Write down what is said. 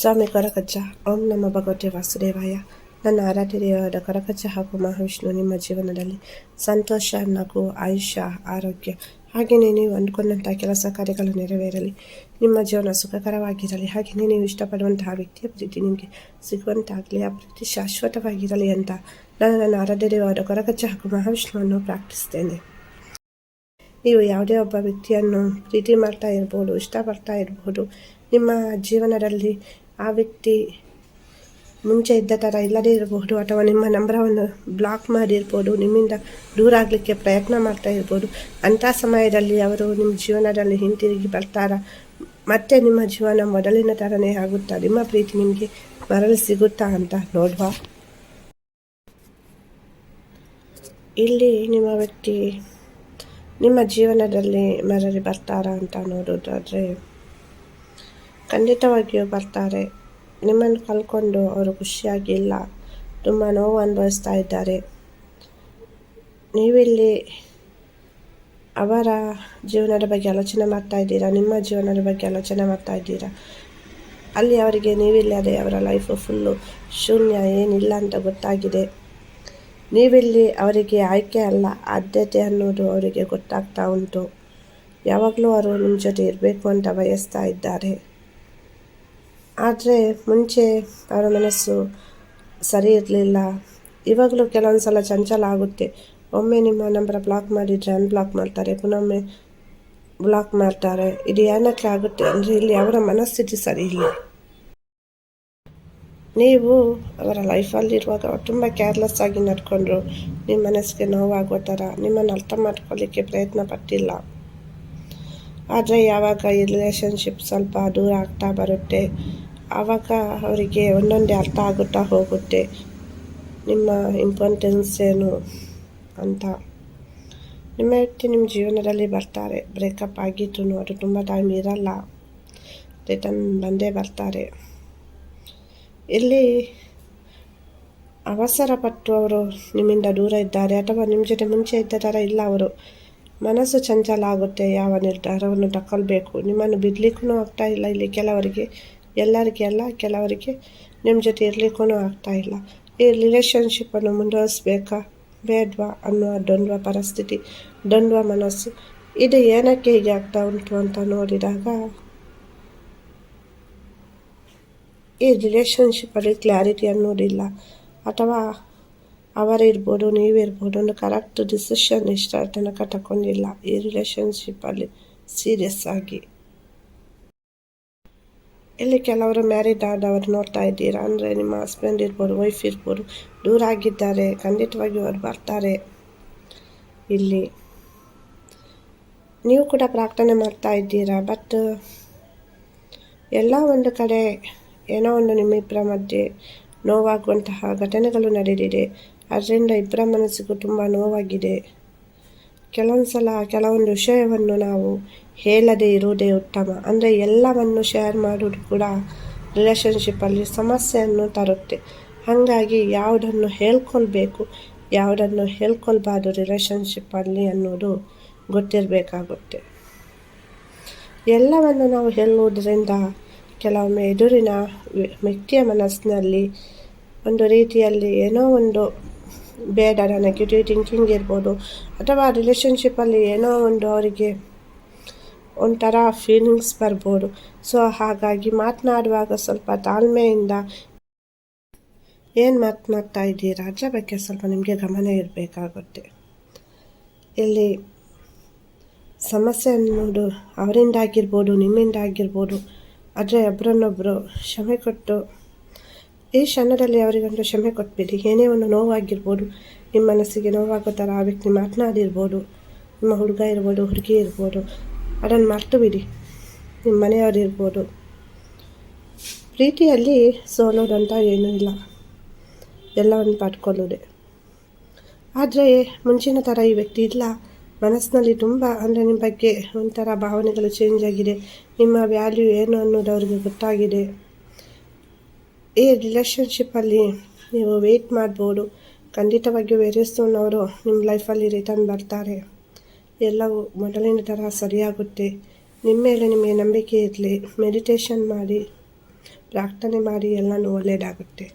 ಸ್ವಾಮಿ ಕೊರಕಜ್ಜ ಓಂ ನಮ್ಮ ಭಗವತಿ ವಾಸುದೇವಾಯ ನನ್ನ ಆರಾಧ್ಯ ಕೊರಕಜ್ಜ ಹಾಗೂ ಮಹಾವಿಷ್ಣು ನಿಮ್ಮ ಜೀವನದಲ್ಲಿ ಸಂತೋಷ, ನಗು, ಆಯುಷ್ಯ, ಆರೋಗ್ಯ ಹಾಗೆಯೇ ನೀವು ಅಂದ್ಕೊಂಡಂಥ ಕೆಲಸ ಕಾರ್ಯಗಳು ನೆರವೇರಲಿ. ನಿಮ್ಮ ಜೀವನ ಸುಖಕರವಾಗಿರಲಿ. ಹಾಗೆಯೇ ನೀವು ಇಷ್ಟಪಡುವಂತಹ ವ್ಯಕ್ತಿಯ ಪ್ರೀತಿ ನಿಮಗೆ ಸಿಗುವಂತಾಗಲಿ. ಆ ಪ್ರೀತಿ ಶಾಶ್ವತವಾಗಿರಲಿ ಅಂತ ನಾನು ನನ್ನ ಆರಾಧ್ಯ ದೇವರಾದ ಕೊರಕಜ್ಜ ಹಾಗೂ ಮಹಾವಿಷ್ಣುವನ್ನು ಪ್ರಾರ್ಥಿಸ್ತೇನೆ. ನೀವು ಯಾವುದೇ ಒಬ್ಬ ವ್ಯಕ್ತಿಯನ್ನು ಪ್ರೀತಿ ಮಾಡ್ತಾ ಇರ್ಬೋದು, ಇಷ್ಟಪಡ್ತಾ ಇರ್ಬೋದು, ನಿಮ್ಮ ಜೀವನದಲ್ಲಿ ಆ ವ್ಯಕ್ತಿ ಮುಂಚೆ ಇದ್ದ ಥರ ಇಲ್ಲದೇ ಇರಬಹುದು ಅಥವಾ ನಿಮ್ಮ ನಂಬರವನ್ನು ಬ್ಲಾಕ್ ಮಾಡಿರ್ಬೋದು, ನಿಮ್ಮಿಂದ ದೂರ ಆಗಲಿಕ್ಕೆ ಪ್ರಯತ್ನ ಮಾಡ್ತಾ ಇರ್ಬೋದು. ಅಂಥ ಸಮಯದಲ್ಲಿ ಅವರು ನಿಮ್ಮ ಜೀವನದಲ್ಲಿ ಹಿಂತಿರುಗಿ ಬರ್ತಾರಾ? ಮತ್ತೆ ನಿಮ್ಮ ಜೀವನ ಮೊದಲಿನ ಥರನೇ ಆಗುತ್ತಾ? ನಿಮ್ಮ ಪ್ರೀತಿ ನಿಮಗೆ ಮರಳಿ ಸಿಗುತ್ತಾ ಅಂತ ನೋಡುವ? ಇಲ್ಲಿ ನಿಮ್ಮ ವ್ಯಕ್ತಿ ನಿಮ್ಮ ಜೀವನದಲ್ಲಿ ಮರಳಿ ಬರ್ತಾರಾ ಅಂತ ನೋಡೋದಾದರೆ ಖಂಡಿತವಾಗಿಯೂ ಬರ್ತಾರೆ. ನಿಮ್ಮನ್ನು ಕಳ್ಕೊಂಡು ಅವರು ಖುಷಿಯಾಗಿಲ್ಲ ತುಂಬ ನೋವು ಅನುಭವಿಸ್ತಾ ಇದ್ದಾರೆ. ನೀವಿಲ್ಲಿ ಅವರ ಜೀವನದ ಬಗ್ಗೆ ಆಲೋಚನೆ ಮಾಡ್ತಾ ಇದ್ದೀರಾ? ನಿಮ್ಮ ಜೀವನದ ಬಗ್ಗೆ ಆಲೋಚನೆ ಮಾಡ್ತಾ ಇದ್ದೀರಾ? ಅಲ್ಲಿ ಅವರಿಗೆ ನೀವಿಲ್ಲದೆ ಅವರ ಲೈಫು ಫುಲ್ಲು ಶೂನ್ಯ ಏನಿಲ್ಲ ಅಂತ ಗೊತ್ತಾಗಿದೆ. ನೀವಿಲ್ಲಿ ಅವರಿಗೆ ಆಯ್ಕೆ ಅಲ್ಲ, ಆದ್ಯತೆ ಅನ್ನೋದು ಅವರಿಗೆ ಗೊತ್ತಾಗ್ತಾ ಉಂಟು. ಯಾವಾಗಲೂ ಅವರು ನಿಮ್ಮ ಜೊತೆ ಇರಬೇಕು ಅಂತ ಬಯಸ್ತಾ ಇದ್ದಾರೆ. ಆದರೆ ಮುಂಚೆ ಅವರ ಮನಸ್ಸು ಸರಿ ಇರಲಿಲ್ಲ. ಇವಾಗಲೂ ಕೆಲವೊಂದು ಸಲ ಚಂಚಲ ಆಗುತ್ತೆ. ಒಮ್ಮೆ ನಿಮ್ಮ ನಂಬರ್ ಬ್ಲಾಕ್ ಮಾಡಿದರೆ ಅನ್ಬ್ಲಾಕ್ ಮಾಡ್ತಾರೆ, ಪುನೊಮ್ಮೆ ಬ್ಲಾಕ್ ಮಾಡ್ತಾರೆ. ಇದು ಏನಕ್ಕೆ ಆಗುತ್ತೆ ಅಂದರೆ ಇಲ್ಲಿ ಅವರ ಮನಸ್ಥಿತಿ ಸರಿ ಇಲ್ಲ. ನೀವು ಅವರ ಲೈಫಲ್ಲಿರುವಾಗ ತುಂಬ ಕೇರ್ಲೆಸ್ ಆಗಿ ನಡ್ಕೊಂಡ್ರು. ನಿಮ್ಮ ಮನಸ್ಸಿಗೆ ನೋವಾಗೋ ಥರ ನಿಮ್ಮನ್ನು ಅರ್ಥ ಮಾಡ್ಕೊಳ್ಳಿಕ್ಕೆ ಪ್ರಯತ್ನ ಪಟ್ಟಿಲ್ಲ. ಆದರೆ ಯಾವಾಗ ಈ ರಿಲೇಷನ್ಶಿಪ್ ಸ್ವಲ್ಪ ದೂರ ಆಗ್ತಾ ಬರುತ್ತೆ ಆವಾಗ ಅವರಿಗೆ ಒಂದೊಂದೇ ಅರ್ಥ ಆಗುತ್ತಾ ಹೋಗುತ್ತೆ. ನಿಮ್ಮ ಇಂಪಾರ್ಟೆನ್ಸ್ ಏನು ಅಂತ. ನಿಮ್ಮ ವ್ಯಕ್ತಿ ನಿಮ್ಮ ಜೀವನದಲ್ಲಿ ಬರ್ತಾರೆ. ಬ್ರೇಕಪ್ ಆಗಿತ್ತು ಅದು ತುಂಬ ಟೈಮ್ ಇರಲ್ಲ. ರಿಟರ್ನ್ ಬಂದೇ ಬರ್ತಾರೆ. ಇಲ್ಲಿ ಅವಸರ ಪಟ್ಟು ಅವರು ನಿಮ್ಮಿಂದ ದೂರ ಇದ್ದಾರೆ ಅಥವಾ ನಿಮ್ಮ ಜೊತೆ ಮುಂಚೆ ಇದ್ದ ಥರ ಇಲ್ಲ ಅವರು. ಮನಸ್ಸು ಚಂಚಲ ಆಗುತ್ತೆ. ಯಾವ ನಿರ್ಧಾರವನ್ನು ತಗೊಳ್ಬೇಕು ನಿಮ್ಮನ್ನು ಬಿಡ್ಲಿಕ್ಕೂ ಆಗ್ತಾ ಇಲ್ಲ ಇಲ್ಲಿ ಕೆಲವರಿಗೆ. ಎಲ್ಲರಿಗೆ ಅಲ್ಲ, ಕೆಲವರಿಗೆ ನಿಮ್ಮ ಜೊತೆ ಇರಲಿಕ್ಕೂ ಆಗ್ತಾ ಇಲ್ಲ. ಈ ರಿಲೇಷನ್ಶಿಪ್ಪನ್ನು ಮುಂದುವರಿಸ್ಬೇಕಾ? ಬೇಡ್ವಾ ಅನ್ನುವ ದ್ವಂದ್ವ ಪರಿಸ್ಥಿತಿ, ದ್ವಂದ್ವ ಮನಸ್ಸು. ಇದು ಏನಕ್ಕೆ ಹೀಗೆ ಆಗ್ತಾ ಉಂಟು ಅಂತ ನೋಡಿದಾಗ, ಈ ರಿಲೇಷನ್ಶಿಪ್ಪಲ್ಲಿ ಕ್ಲಾರಿಟಿ ಅನ್ನೋದಿಲ್ಲ. ಅಥವಾ ಅವರಿರ್ಬೋದು ನೀವಿರ್ಬೋದು ಒಂದು ಕರೆಕ್ಟ್ ಡಿಸಿಷನ್ ಇಷ್ಟ ತನಕ ತಗೊಂಡಿಲ್ಲ ಈ ರಿಲೇಷನ್ಶಿಪ್ಪಲ್ಲಿ ಸೀರಿಯಸ್ ಆಗಿ. ಇಲ್ಲಿ ಕೆಲವರು ಮ್ಯಾರಿಡ್ ಆದವರು ನೋಡ್ತಾ ಇದ್ದೀರಾ? ಅಂದರೆ ನಿಮ್ಮ ಹಸ್ಬೆಂಡ್ ಇರ್ಬೋದು ವೈಫ್ ಇರ್ಬೋದು, ದೂರ ಆಗಿದ್ದಾರೆ, ಖಂಡಿತವಾಗಿ ಅವರು ಬರ್ತಾರೆ. ಇಲ್ಲಿ ನೀವು ಕೂಡ ಪ್ರಾರ್ಥನೆ ಮಾಡ್ತಾ ಇದ್ದೀರಾ? ಬಟ್ ಎಲ್ಲ ಒಂದು ಕಡೆ ಏನೋ ಒಂದು ನಿಮ್ಮಿಬ್ಬರ ಮಧ್ಯೆ ನೋವಾಗುವಂತಹ ಘಟನೆಗಳು ನಡೆದಿದೆ. ಅದರಿಂದ ಇಬ್ಬರ ಮನಸ್ಸಿಗೂ ತುಂಬ ನೋವಾಗಿದೆ. ಕೆಲವೊಂದು ಸಲ ಕೆಲವೊಂದು ವಿಷಯವನ್ನು ನಾವು ಹೇಳದೆ ಇರುವುದೇ ಉತ್ತಮ. ಅಂದರೆ ಎಲ್ಲವನ್ನು ಶೇರ್ ಮಾಡೋದು ಕೂಡ ರಿಲೇಷನ್ಶಿಪ್ಪಲ್ಲಿ ಸಮಸ್ಯೆಯನ್ನು ತರುತ್ತೆ. ಹಾಗಾಗಿ ಯಾವುದನ್ನು ಹೇಳ್ಕೊಳ್ಬೇಕು, ಯಾವುದನ್ನು ಹೇಳ್ಕೊಳ್ಬಾರ್ದು ರಿಲೇಷನ್ಶಿಪ್ಪಲ್ಲಿ ಅನ್ನೋದು ಗೊತ್ತಿರಬೇಕಾಗುತ್ತೆ. ಎಲ್ಲವನ್ನು ನಾವು ಹೇಳುವುದರಿಂದ ಕೆಲವೊಮ್ಮೆ ಎದುರಿನ ವ್ಯಕ್ತಿಯ ಮನಸ್ಸಿನಲ್ಲಿ ಒಂದು ರೀತಿಯಲ್ಲಿ ಏನೋ ಒಂದು ಬೇಡ ನೆಗೆಟಿವ್ ಥಿಂಕಿಂಗ್ ಇರ್ಬೋದು ಅಥವಾ ರಿಲೇಷನ್ಶಿಪ್ಪಲ್ಲಿ ಏನೋ ಒಂದು ಅವರಿಗೆ ಒಂಥರ ಫೀಲಿಂಗ್ಸ್ ಬರ್ಬೋದು ಸೊ ಹಾಗಾಗಿ ಮಾತನಾಡುವಾಗ ಸ್ವಲ್ಪ ತಾಳ್ಮೆಯಿಂದ ಏನು ಮಾತನಾಡ್ತಾ ಇದ್ದೀರಾ? ಅದ್ರ ಬಗ್ಗೆ ಸ್ವಲ್ಪ ನಿಮಗೆ ಗಮನ ಇರಬೇಕಾಗುತ್ತೆ. ಇಲ್ಲಿ ಸಮಸ್ಯೆ ಅನ್ನೋದು ಅವರಿಂದ ಆಗಿರ್ಬೋದು ನಿಮ್ಮಿಂದ ಆಗಿರ್ಬೋದು ಆದರೆ ಒಬ್ರನ್ನೊಬ್ಬರು ಕ್ಷಮೆ ಕೊಟ್ಟು ಈ ಕ್ಷಣದಲ್ಲಿ ಅವರಿಗೊಂದು ಕ್ಷಮೆ ಕೊಟ್ಬಿಡಿ. ಏನೇ ಒಂದು ನೋವಾಗಿರ್ಬೋದು, ನಿಮ್ಮ ಮನಸ್ಸಿಗೆ ನೋವಾಗೋ ಥರ ಆ ವ್ಯಕ್ತಿ ಮಾತನಾಡಿರ್ಬೋದು, ನಿಮ್ಮ ಹುಡುಗ ಇರ್ಬೋದು, ಹುಡುಗಿ ಇರ್ಬೋದು, ಅದನ್ನು ಮರ್ತು ಬಿಡಿ ನಿಮ್ಮ ಮನೆಯವರಿರ್ಬೋದು ಪ್ರೀತಿಯಲ್ಲಿ ಸೋಲೋದಂತ ಏನೂ ಇಲ್ಲ. ಎಲ್ಲವನ್ನು ಪಡ್ಕೊಳ್ಳೋದೆ. ಆದರೆ ಮುಂಚಿನ ಥರ ಈ ವ್ಯಕ್ತಿ ಇಲ್ಲ. ಮನಸ್ಸಿನಲ್ಲಿ ತುಂಬ, ಅಂದರೆ ನಿಮ್ಮ ಬಗ್ಗೆ ಒಂಥರ ಭಾವನೆಗಳು ಚೇಂಜ್ ಆಗಿದೆ. ನಿಮ್ಮ ವ್ಯಾಲ್ಯೂ ಏನು ಅನ್ನೋದು ಅವರಿಗೆ ಗೊತ್ತಾಗಿದೆ. ಈ ರಿಲೇಷನ್ಶಿಪ್ಪಲ್ಲಿ ನೀವು ವೆಯ್ಟ್ ಮಾಡ್ಬೋದು. ಖಂಡಿತವಾಗಿಯೂ ವೇರಿಯಸ್ನವರು ನಿಮ್ಮ ಲೈಫಲ್ಲಿ ರಿಟರ್ನ್ ಬರ್ತಾರೆ. ಎಲ್ಲವೂ ಮೊದಲಿನ ಥರ ಸರಿಯಾಗುತ್ತೆ. ನಿಮ್ಮ ಮೇಲೆ ನಿಮಗೆ ನಂಬಿಕೆ ಇರಲಿ. ಮೆಡಿಟೇಷನ್ ಮಾಡಿ, ಪ್ರಾರ್ಥನೆ ಮಾಡಿ ಎಲ್ಲನೂ ಒಳ್ಳೆಯದಾಗುತ್ತೆ